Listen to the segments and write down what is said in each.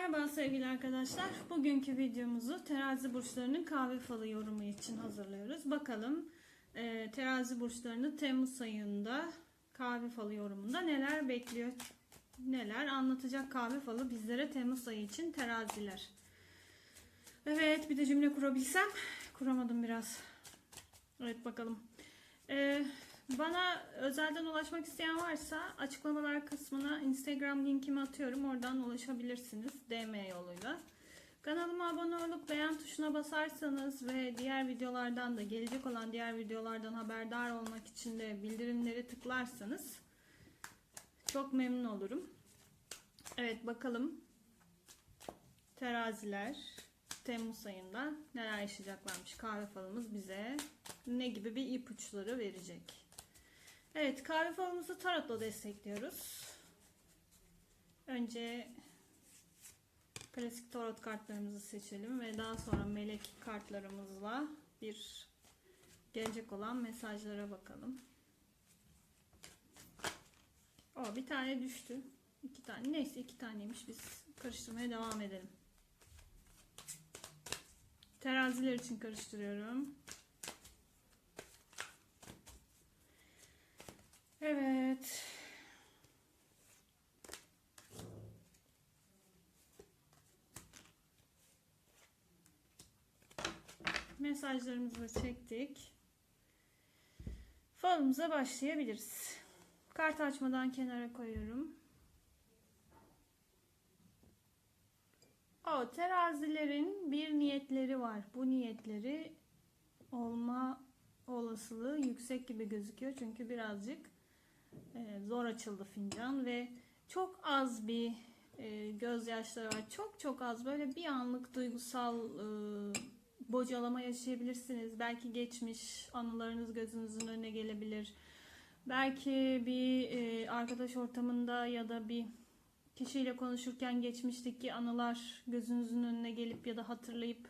Merhaba sevgili arkadaşlar. Bugünkü videomuzu terazi burçlarının kahve falı yorumu için hazırlıyoruz. Bakalım e, terazi burçlarını Temmuz ayında kahve falı yorumunda neler bekliyor? Neler anlatacak kahve falı bizlere Temmuz ayı için teraziler. Evet bir de cümle kurabilsem. Kuramadım biraz. Evet bakalım. Ee, bana özelden ulaşmak isteyen varsa açıklamalar kısmına Instagram linkimi atıyorum. Oradan ulaşabilirsiniz DM yoluyla. Kanalıma abone olup beğen tuşuna basarsanız ve diğer videolardan da gelecek olan diğer videolardan haberdar olmak için de bildirimleri tıklarsanız çok memnun olurum. Evet bakalım teraziler Temmuz ayında neler yaşayacaklarmış kahve falımız bize ne gibi bir ipuçları verecek. Evet kahve falımızı tarotla destekliyoruz. Önce klasik tarot kartlarımızı seçelim ve daha sonra melek kartlarımızla bir gelecek olan mesajlara bakalım. O bir tane düştü. İki tane. Neyse iki taneymiş. Biz karıştırmaya devam edelim. Teraziler için karıştırıyorum. Evet. Mesajlarımızı çektik. Falımıza başlayabiliriz. Kart açmadan kenara koyuyorum. O terazilerin bir niyetleri var. Bu niyetleri olma olasılığı yüksek gibi gözüküyor. Çünkü birazcık e, zor açıldı fincan ve çok az bir e, gözyaşları var. Çok çok az böyle bir anlık duygusal e, bocalama yaşayabilirsiniz. Belki geçmiş anılarınız gözünüzün önüne gelebilir. Belki bir e, arkadaş ortamında ya da bir kişiyle konuşurken geçmişteki anılar gözünüzün önüne gelip ya da hatırlayıp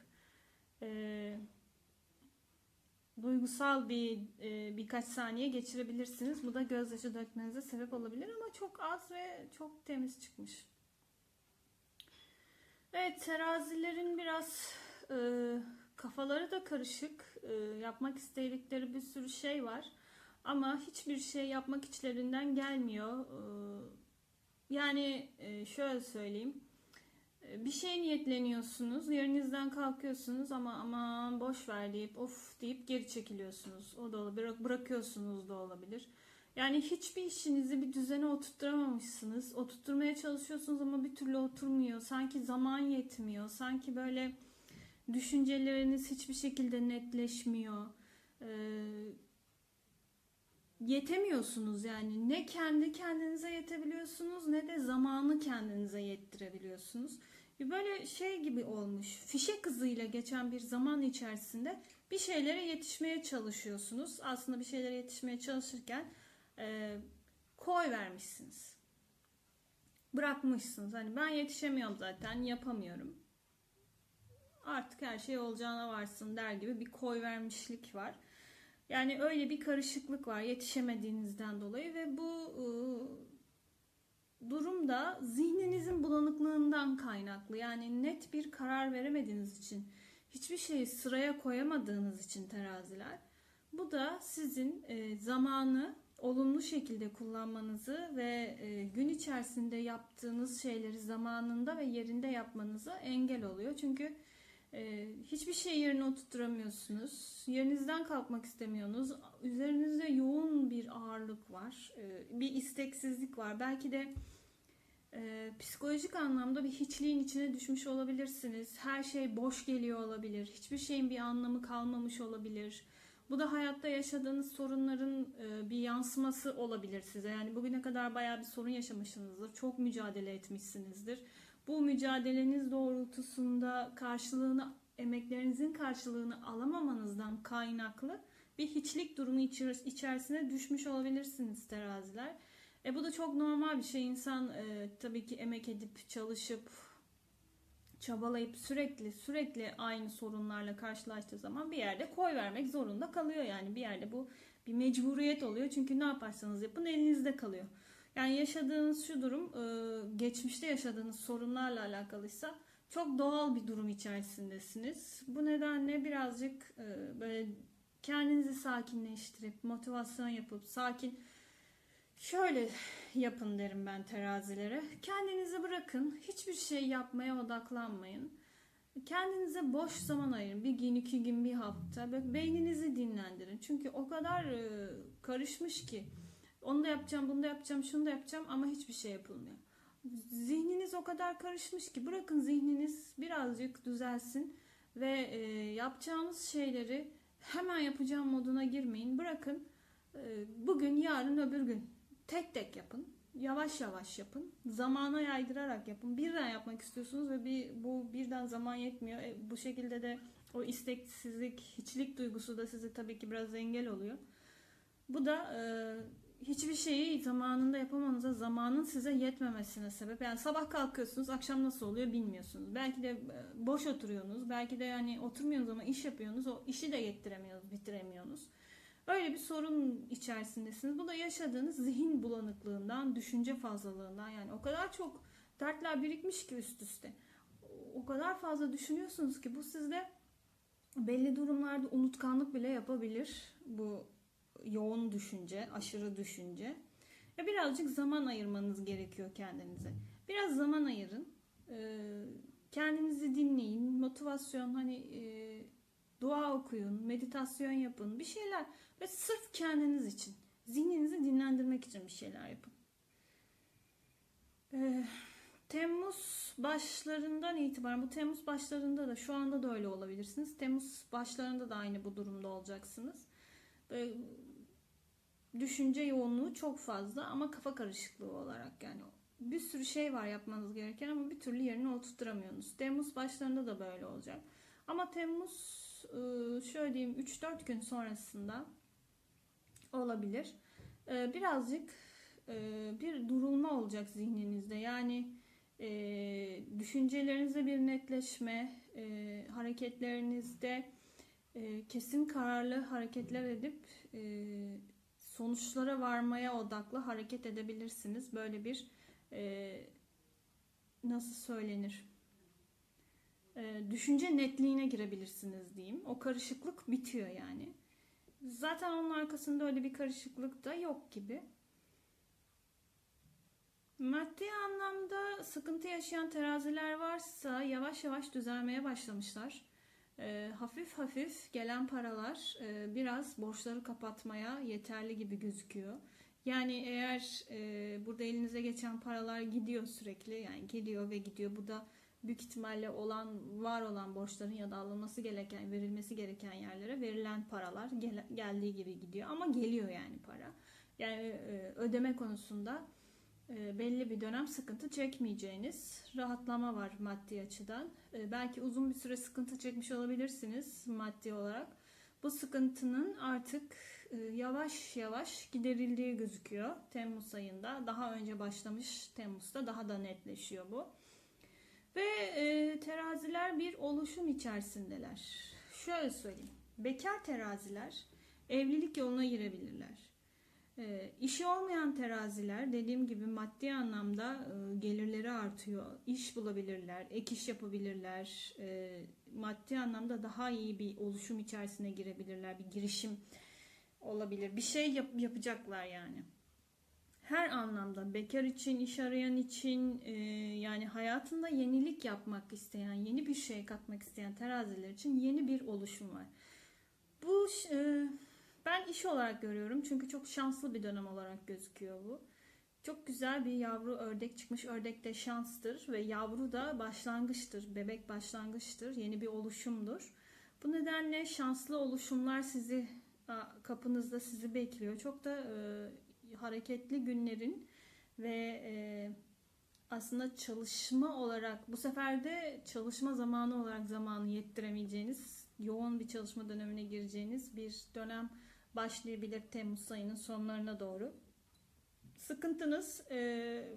e, duygusal bir e, birkaç saniye geçirebilirsiniz. Bu da gözyaşı dökmenize sebep olabilir ama çok az ve çok temiz çıkmış. Evet terazilerin biraz e, kafaları da karışık. E, yapmak istedikleri bir sürü şey var. Ama hiçbir şey yapmak içlerinden gelmiyor. E, yani e, şöyle söyleyeyim. Bir şey niyetleniyorsunuz, yerinizden kalkıyorsunuz ama aman boş ver deyip of deyip geri çekiliyorsunuz. O da olabilir, bırakıyorsunuz da olabilir. Yani hiçbir işinizi bir düzene oturtturamamışsınız. Oturtturmaya çalışıyorsunuz ama bir türlü oturmuyor. Sanki zaman yetmiyor. Sanki böyle düşünceleriniz hiçbir şekilde netleşmiyor. Ee, yetemiyorsunuz yani. Ne kendi kendinize yetebiliyorsunuz ne de zamanı kendinize yettirebiliyorsunuz. Böyle şey gibi olmuş. Fişek hızıyla geçen bir zaman içerisinde bir şeylere yetişmeye çalışıyorsunuz. Aslında bir şeylere yetişmeye çalışırken e, koy vermişsiniz. Bırakmışsınız. Hani ben yetişemiyorum zaten, yapamıyorum. Artık her şey olacağına varsın der gibi bir koy vermişlik var. Yani öyle bir karışıklık var yetişemediğinizden dolayı ve bu e, durumda zihninizin bulanıklığından kaynaklı. Yani net bir karar veremediğiniz için, hiçbir şeyi sıraya koyamadığınız için teraziler. Bu da sizin e, zamanı olumlu şekilde kullanmanızı ve e, gün içerisinde yaptığınız şeyleri zamanında ve yerinde yapmanıza engel oluyor. Çünkü ee, hiçbir şey yerine oturtturamıyorsunuz. Yerinizden kalkmak istemiyorsunuz. Üzerinizde yoğun bir ağırlık var. Ee, bir isteksizlik var. Belki de e, psikolojik anlamda bir hiçliğin içine düşmüş olabilirsiniz. Her şey boş geliyor olabilir. Hiçbir şeyin bir anlamı kalmamış olabilir. Bu da hayatta yaşadığınız sorunların e, bir yansıması olabilir size. Yani bugüne kadar bayağı bir sorun yaşamışsınızdır. Çok mücadele etmişsinizdir bu mücadeleniz doğrultusunda karşılığını, emeklerinizin karşılığını alamamanızdan kaynaklı bir hiçlik durumu içerisine düşmüş olabilirsiniz teraziler. E bu da çok normal bir şey. İnsan e, tabii ki emek edip çalışıp çabalayıp sürekli sürekli aynı sorunlarla karşılaştığı zaman bir yerde koy vermek zorunda kalıyor yani bir yerde bu bir mecburiyet oluyor çünkü ne yaparsanız yapın elinizde kalıyor. Yani yaşadığınız şu durum e, geçmişte yaşadığınız sorunlarla alakalıysa çok doğal bir durum içerisindesiniz. Bu nedenle birazcık e, böyle kendinizi sakinleştirip motivasyon yapıp sakin şöyle yapın derim ben terazilere. Kendinizi bırakın. Hiçbir şey yapmaya odaklanmayın. Kendinize boş zaman ayırın. Bir gün, iki gün, bir hafta. Beyninizi dinlendirin. Çünkü o kadar e, karışmış ki. Onu da yapacağım, bunu da yapacağım, şunu da yapacağım ama hiçbir şey yapılmıyor. Zihniniz o kadar karışmış ki bırakın zihniniz birazcık düzelsin ve e, yapacağınız şeyleri hemen yapacağım moduna girmeyin. Bırakın e, bugün, yarın, öbür gün tek tek yapın. Yavaş yavaş yapın. Zamana yaydırarak yapın. Birden yapmak istiyorsunuz ve bir, bu birden zaman yetmiyor. E, bu şekilde de o isteksizlik, hiçlik duygusu da sizi tabii ki biraz engel oluyor. Bu da e, hiçbir şeyi zamanında yapamanıza, zamanın size yetmemesine sebep. Yani sabah kalkıyorsunuz, akşam nasıl oluyor bilmiyorsunuz. Belki de e, boş oturuyorsunuz, belki de yani oturmuyorsunuz ama iş yapıyorsunuz. O işi de yettiremiyorsunuz, bitiremiyorsunuz. Öyle bir sorun içerisindesiniz. Bu da yaşadığınız zihin bulanıklığından, düşünce fazlalığından yani o kadar çok dertler birikmiş ki üst üste. O kadar fazla düşünüyorsunuz ki bu sizde belli durumlarda unutkanlık bile yapabilir. Bu yoğun düşünce, aşırı düşünce. Ya birazcık zaman ayırmanız gerekiyor kendinize. Biraz zaman ayırın. Ee, kendinizi dinleyin. Motivasyon hani e, dua okuyun, meditasyon yapın. Bir şeyler ve sırf kendiniz için, zihninizi dinlendirmek için bir şeyler yapın. Ee, Temmuz başlarından itibaren, bu Temmuz başlarında da şu anda da öyle olabilirsiniz. Temmuz başlarında da aynı bu durumda olacaksınız. Böyle düşünce yoğunluğu çok fazla ama kafa karışıklığı olarak yani bir sürü şey var yapmanız gereken ama bir türlü yerine oturtturamıyorsunuz. Temmuz başlarında da böyle olacak. Ama Temmuz şöyle diyeyim 3-4 gün sonrasında olabilir. Birazcık bir durulma olacak zihninizde. Yani düşüncelerinizde bir netleşme, hareketlerinizde kesin kararlı hareketler edip sonuçlara varmaya odaklı hareket edebilirsiniz. Böyle bir nasıl söylenir? düşünce netliğine girebilirsiniz diyeyim. O karışıklık bitiyor yani. Zaten onun arkasında öyle bir karışıklık da yok gibi. Maddi anlamda sıkıntı yaşayan teraziler varsa yavaş yavaş düzelmeye başlamışlar. E, hafif hafif gelen paralar e, biraz borçları kapatmaya yeterli gibi gözüküyor. Yani eğer e, burada elinize geçen paralar gidiyor sürekli yani geliyor ve gidiyor bu da büyük ihtimalle olan var olan borçların ya da alınması gereken verilmesi gereken yerlere verilen paralar gel, geldiği gibi gidiyor ama geliyor yani para. Yani e, ödeme konusunda e, belli bir dönem sıkıntı çekmeyeceğiniz rahatlama var maddi açıdan. E, belki uzun bir süre sıkıntı çekmiş olabilirsiniz maddi olarak. Bu sıkıntının artık e, yavaş yavaş giderildiği gözüküyor Temmuz ayında. Daha önce başlamış Temmuz'da daha da netleşiyor bu. Ve e, teraziler bir oluşum içerisindeler. Şöyle söyleyeyim. Bekar teraziler evlilik yoluna girebilirler. E, olmayan teraziler dediğim gibi maddi anlamda e, gelirleri artıyor. İş bulabilirler, ek iş yapabilirler. E, maddi anlamda daha iyi bir oluşum içerisine girebilirler. Bir girişim olabilir. Bir şey yap, yapacaklar yani her anlamda bekar için, iş arayan için e, yani hayatında yenilik yapmak isteyen, yeni bir şey katmak isteyen teraziler için yeni bir oluşum var. Bu e, ben iş olarak görüyorum çünkü çok şanslı bir dönem olarak gözüküyor bu. Çok güzel bir yavru ördek çıkmış. Ördek de şanstır ve yavru da başlangıçtır. Bebek başlangıçtır. Yeni bir oluşumdur. Bu nedenle şanslı oluşumlar sizi kapınızda sizi bekliyor. Çok da e, hareketli günlerin ve e, aslında çalışma olarak bu sefer de çalışma zamanı olarak zamanı yettiremeyeceğiniz yoğun bir çalışma dönemine gireceğiniz bir dönem başlayabilir Temmuz ayının sonlarına doğru. Sıkıntınız e,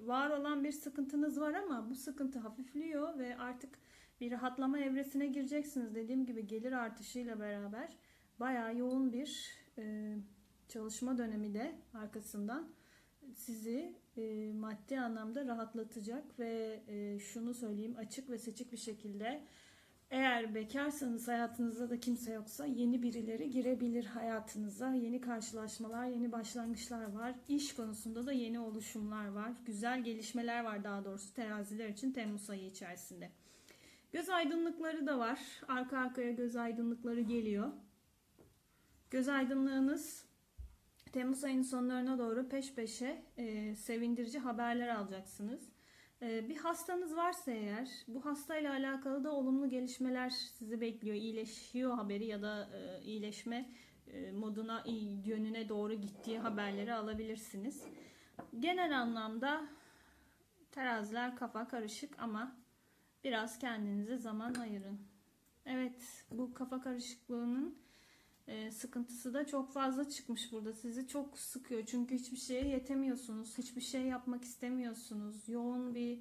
var olan bir sıkıntınız var ama bu sıkıntı hafifliyor ve artık bir rahatlama evresine gireceksiniz. Dediğim gibi gelir artışıyla beraber bayağı yoğun bir e, çalışma dönemi de arkasından sizi e, maddi anlamda rahatlatacak ve şunu söyleyeyim açık ve seçik bir şekilde eğer bekarsanız hayatınızda da kimse yoksa yeni birileri girebilir hayatınıza. Yeni karşılaşmalar, yeni başlangıçlar var. İş konusunda da yeni oluşumlar var. Güzel gelişmeler var daha doğrusu teraziler için Temmuz ayı içerisinde. Göz aydınlıkları da var. Arka arkaya göz aydınlıkları geliyor. Göz aydınlığınız Temmuz ayının sonlarına doğru peş peşe e, sevindirici haberler alacaksınız. E, bir hastanız varsa eğer bu hastayla alakalı da olumlu gelişmeler sizi bekliyor. İyileşiyor haberi ya da e, iyileşme e, moduna, yönüne doğru gittiği haberleri alabilirsiniz. Genel anlamda teraziler kafa karışık ama biraz kendinize zaman ayırın. Evet bu kafa karışıklığının e, sıkıntısı da çok fazla çıkmış burada. Sizi çok sıkıyor çünkü hiçbir şeye yetemiyorsunuz. Hiçbir şey yapmak istemiyorsunuz. Yoğun bir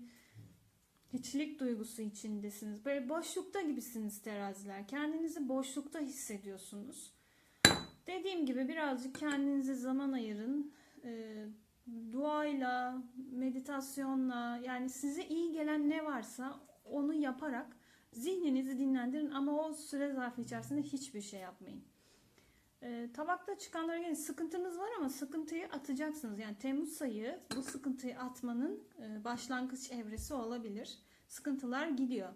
hiçlik duygusu içindesiniz. Böyle boşlukta gibisiniz teraziler. Kendinizi boşlukta hissediyorsunuz. Dediğim gibi birazcık kendinize zaman ayırın. E, duayla, meditasyonla yani size iyi gelen ne varsa onu yaparak zihninizi dinlendirin ama o süre zarfı içerisinde hiçbir şey yapmayın. E, tabakta çıkanlara gelin. Sıkıntınız var ama sıkıntıyı atacaksınız. Yani Temmuz ayı bu sıkıntıyı atmanın e, başlangıç evresi olabilir. Sıkıntılar gidiyor.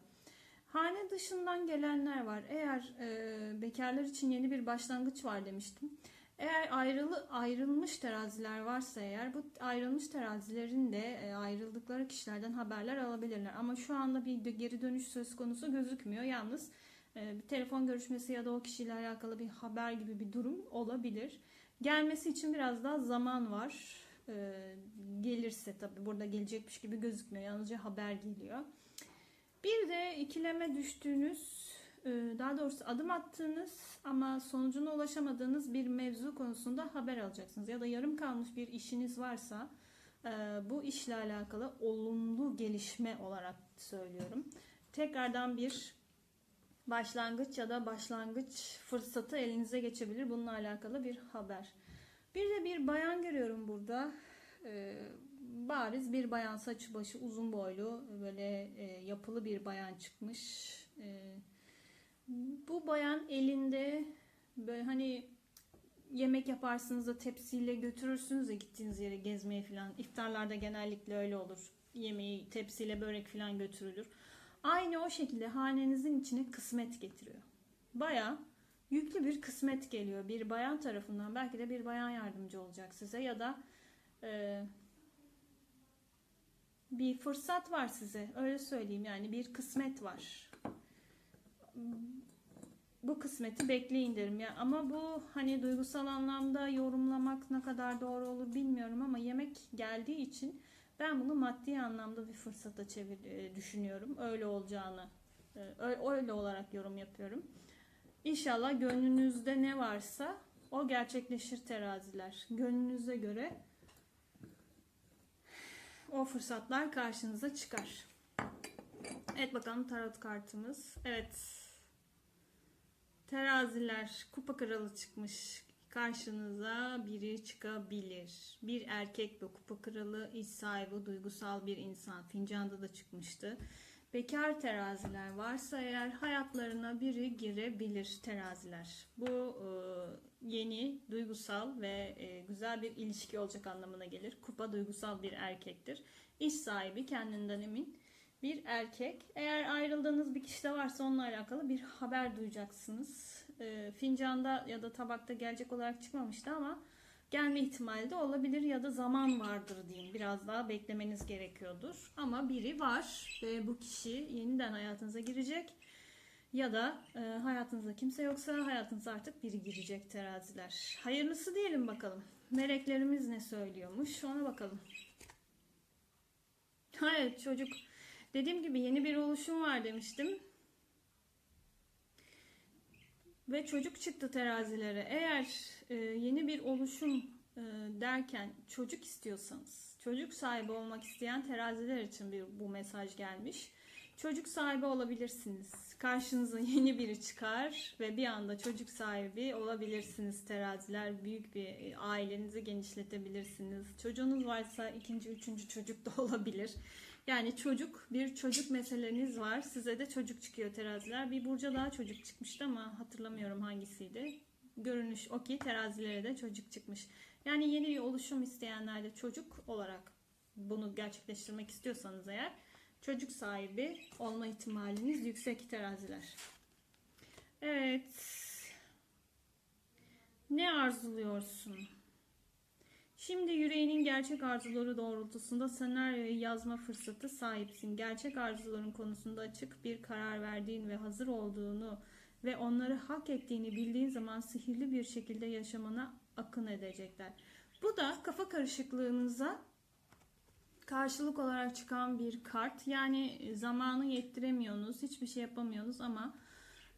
Hane dışından gelenler var. Eğer e, bekarlar için yeni bir başlangıç var demiştim. Eğer ayrılı ayrılmış teraziler varsa eğer bu ayrılmış terazilerin de e, ayrıldıkları kişilerden haberler alabilirler. Ama şu anda bir geri dönüş söz konusu gözükmüyor. Yalnız bir telefon görüşmesi ya da o kişiyle alakalı bir haber gibi bir durum olabilir. Gelmesi için biraz daha zaman var. E, gelirse tabii burada gelecekmiş gibi gözükmüyor. Yalnızca haber geliyor. Bir de ikileme düştüğünüz, e, daha doğrusu adım attığınız ama sonucuna ulaşamadığınız bir mevzu konusunda haber alacaksınız. Ya da yarım kalmış bir işiniz varsa e, bu işle alakalı olumlu gelişme olarak söylüyorum. Tekrardan bir başlangıç ya da başlangıç fırsatı elinize geçebilir. Bununla alakalı bir haber. Bir de bir bayan görüyorum burada. Ee, bariz bir bayan saçı başı uzun boylu böyle e, yapılı bir bayan çıkmış. E, bu bayan elinde böyle hani yemek yaparsınız da tepsiyle götürürsünüz de gittiğiniz yere gezmeye falan. İftarlarda genellikle öyle olur. Yemeği tepsiyle börek falan götürülür. Aynı o şekilde hanenizin içine kısmet getiriyor. Baya yüklü bir kısmet geliyor bir bayan tarafından. Belki de bir bayan yardımcı olacak size ya da e, bir fırsat var size. Öyle söyleyeyim yani bir kısmet var. Bu kısmeti bekleyin derim ya. Ama bu hani duygusal anlamda yorumlamak ne kadar doğru olur bilmiyorum ama yemek geldiği için ben bunu maddi anlamda bir fırsata çevir e, düşünüyorum. Öyle olacağını e, öyle olarak yorum yapıyorum. İnşallah gönlünüzde ne varsa o gerçekleşir teraziler. Gönlünüze göre o fırsatlar karşınıza çıkar. Evet bakalım tarot kartımız. Evet. Teraziler kupa kralı çıkmış karşınıza biri çıkabilir. Bir erkek ve kupa kralı, iş sahibi, duygusal bir insan. Fincanda da çıkmıştı. Bekar teraziler varsa eğer hayatlarına biri girebilir teraziler. Bu e, yeni, duygusal ve e, güzel bir ilişki olacak anlamına gelir. Kupa duygusal bir erkektir. İş sahibi, kendinden emin bir erkek. Eğer ayrıldığınız bir kişi de varsa onunla alakalı bir haber duyacaksınız e, fincanda ya da tabakta gelecek olarak çıkmamıştı ama gelme ihtimali de olabilir ya da zaman vardır diyeyim. Biraz daha beklemeniz gerekiyordur. Ama biri var ve bu kişi yeniden hayatınıza girecek. Ya da e, hayatınızda kimse yoksa hayatınıza artık biri girecek teraziler. Hayırlısı diyelim bakalım. Meleklerimiz ne söylüyormuş ona bakalım. Evet çocuk dediğim gibi yeni bir oluşum var demiştim. ve çocuk çıktı terazilere. Eğer e, yeni bir oluşum e, derken çocuk istiyorsanız, çocuk sahibi olmak isteyen teraziler için bir bu mesaj gelmiş. Çocuk sahibi olabilirsiniz. Karşınıza yeni biri çıkar ve bir anda çocuk sahibi olabilirsiniz teraziler. Büyük bir e, ailenizi genişletebilirsiniz. Çocuğunuz varsa ikinci, üçüncü çocuk da olabilir. Yani çocuk, bir çocuk meseleniz var. Size de çocuk çıkıyor teraziler. Bir burca daha çocuk çıkmıştı ama hatırlamıyorum hangisiydi. Görünüş o ki terazilere de çocuk çıkmış. Yani yeni bir oluşum isteyenler de çocuk olarak bunu gerçekleştirmek istiyorsanız eğer çocuk sahibi olma ihtimaliniz yüksek teraziler. Evet. Ne arzuluyorsun? Şimdi yüreğinin gerçek arzuları doğrultusunda senaryoyu yazma fırsatı sahipsin. Gerçek arzuların konusunda açık bir karar verdiğin ve hazır olduğunu ve onları hak ettiğini bildiğin zaman sihirli bir şekilde yaşamana akın edecekler. Bu da kafa karışıklığınıza karşılık olarak çıkan bir kart. Yani zamanı yettiremiyorsunuz, hiçbir şey yapamıyorsunuz ama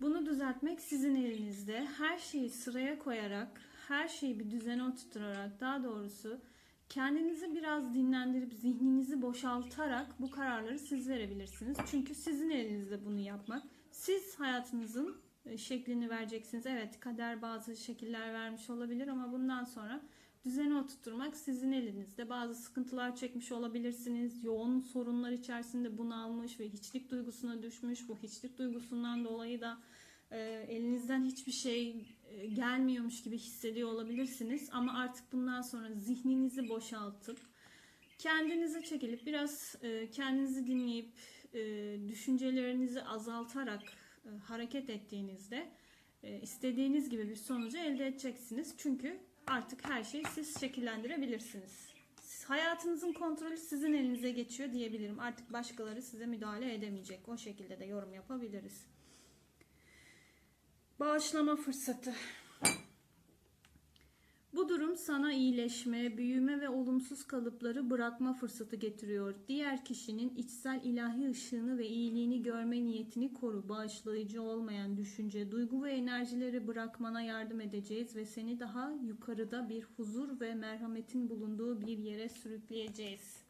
bunu düzeltmek sizin elinizde. Her şeyi sıraya koyarak, her şeyi bir düzene oturtarak, daha doğrusu kendinizi biraz dinlendirip zihninizi boşaltarak bu kararları siz verebilirsiniz. Çünkü sizin elinizde bunu yapmak. Siz hayatınızın e, şeklini vereceksiniz. Evet kader bazı şekiller vermiş olabilir ama bundan sonra düzeni oturtturmak sizin elinizde. Bazı sıkıntılar çekmiş olabilirsiniz. Yoğun sorunlar içerisinde bunalmış ve hiçlik duygusuna düşmüş. Bu hiçlik duygusundan dolayı da e, elinizden hiçbir şey gelmiyormuş gibi hissediyor olabilirsiniz. Ama artık bundan sonra zihninizi boşaltıp kendinize çekilip biraz e, kendinizi dinleyip e, düşüncelerinizi azaltarak e, hareket ettiğinizde e, istediğiniz gibi bir sonucu elde edeceksiniz. Çünkü artık her şeyi siz şekillendirebilirsiniz. Hayatınızın kontrolü sizin elinize geçiyor diyebilirim. Artık başkaları size müdahale edemeyecek. O şekilde de yorum yapabiliriz. Bağışlama fırsatı. Bu durum sana iyileşme, büyüme ve olumsuz kalıpları bırakma fırsatı getiriyor. Diğer kişinin içsel ilahi ışığını ve iyiliğini görme niyetini koru. Bağışlayıcı olmayan düşünce, duygu ve enerjileri bırakmana yardım edeceğiz ve seni daha yukarıda bir huzur ve merhametin bulunduğu bir yere sürükleyeceğiz.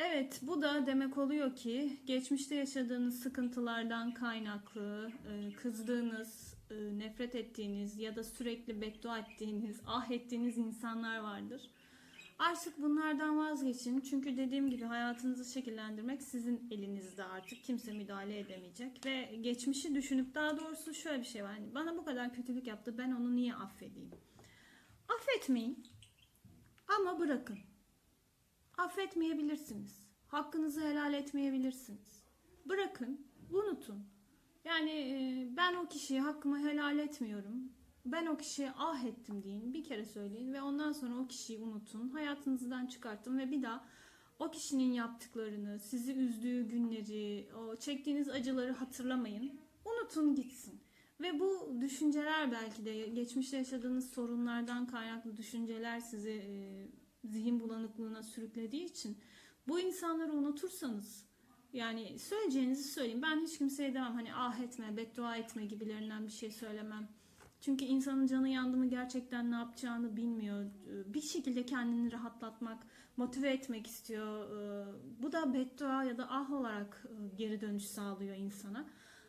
Evet, bu da demek oluyor ki geçmişte yaşadığınız sıkıntılardan kaynaklı, e, kızdığınız, e, nefret ettiğiniz ya da sürekli beddua ettiğiniz, ah ettiğiniz insanlar vardır. Artık bunlardan vazgeçin. Çünkü dediğim gibi hayatınızı şekillendirmek sizin elinizde artık. Kimse müdahale edemeyecek. Ve geçmişi düşünüp daha doğrusu şöyle bir şey var. Hani bana bu kadar kötülük yaptı ben onu niye affedeyim? Affetmeyin. Ama bırakın. Affetmeyebilirsiniz. Hakkınızı helal etmeyebilirsiniz. Bırakın, unutun. Yani e, ben o kişiye hakkımı helal etmiyorum. Ben o kişiye ah ettim deyin. Bir kere söyleyin ve ondan sonra o kişiyi unutun. Hayatınızdan çıkartın ve bir daha o kişinin yaptıklarını, sizi üzdüğü günleri, o çektiğiniz acıları hatırlamayın. Unutun gitsin. Ve bu düşünceler belki de geçmişte yaşadığınız sorunlardan kaynaklı düşünceler sizi e, zihin bulanıklığına sürüklediği için bu insanları unutursanız yani söyleyeceğinizi söyleyin. Ben hiç kimseye demem hani ah etme, beddua etme gibilerinden bir şey söylemem. Çünkü insanın canı yandı mı gerçekten ne yapacağını bilmiyor. Bir şekilde kendini rahatlatmak, motive etmek istiyor. Ee, Bu da beddua ya da ah olarak e, geri dönüş sağlıyor insana.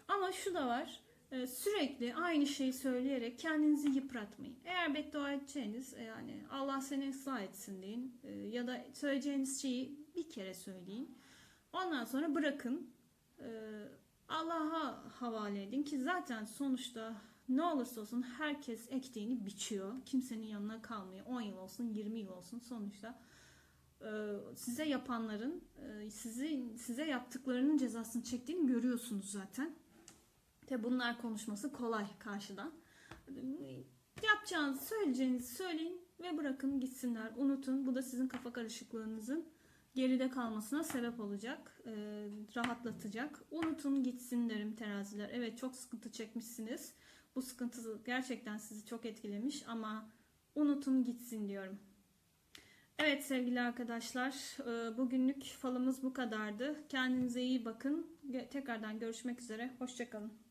Ama şu da var. E, Sürekli aynı şeyi söyleyerek kendinizi yıpratmayın. Eğer beddua edeceğiniz e, yani Allah seni ıslah etsin deyin. E, Ya da söyleyeceğiniz şeyi bir kere söyleyin. Ondan sonra bırakın. e, Allah'a havale edin ki zaten sonuçta ne olursa olsun herkes ektiğini biçiyor. Kimsenin yanına kalmıyor. 10 yıl olsun, 20 yıl olsun sonuçta e, size yapanların e, sizi size yaptıklarının cezasını çektiğini görüyorsunuz zaten. Tabi bunlar konuşması kolay karşıdan. Yapacağınızı, söyleyeceğinizi söyleyin ve bırakın gitsinler. Unutun. Bu da sizin kafa karışıklığınızın geride kalmasına sebep olacak. e, rahatlatacak. Unutun gitsin derim teraziler. Evet çok sıkıntı çekmişsiniz. Bu sıkıntı gerçekten sizi çok etkilemiş ama unutun gitsin diyorum. Evet sevgili arkadaşlar, e, bugünlük falımız bu kadardı. Kendinize iyi bakın. Tekrardan görüşmek üzere. Hoşçakalın.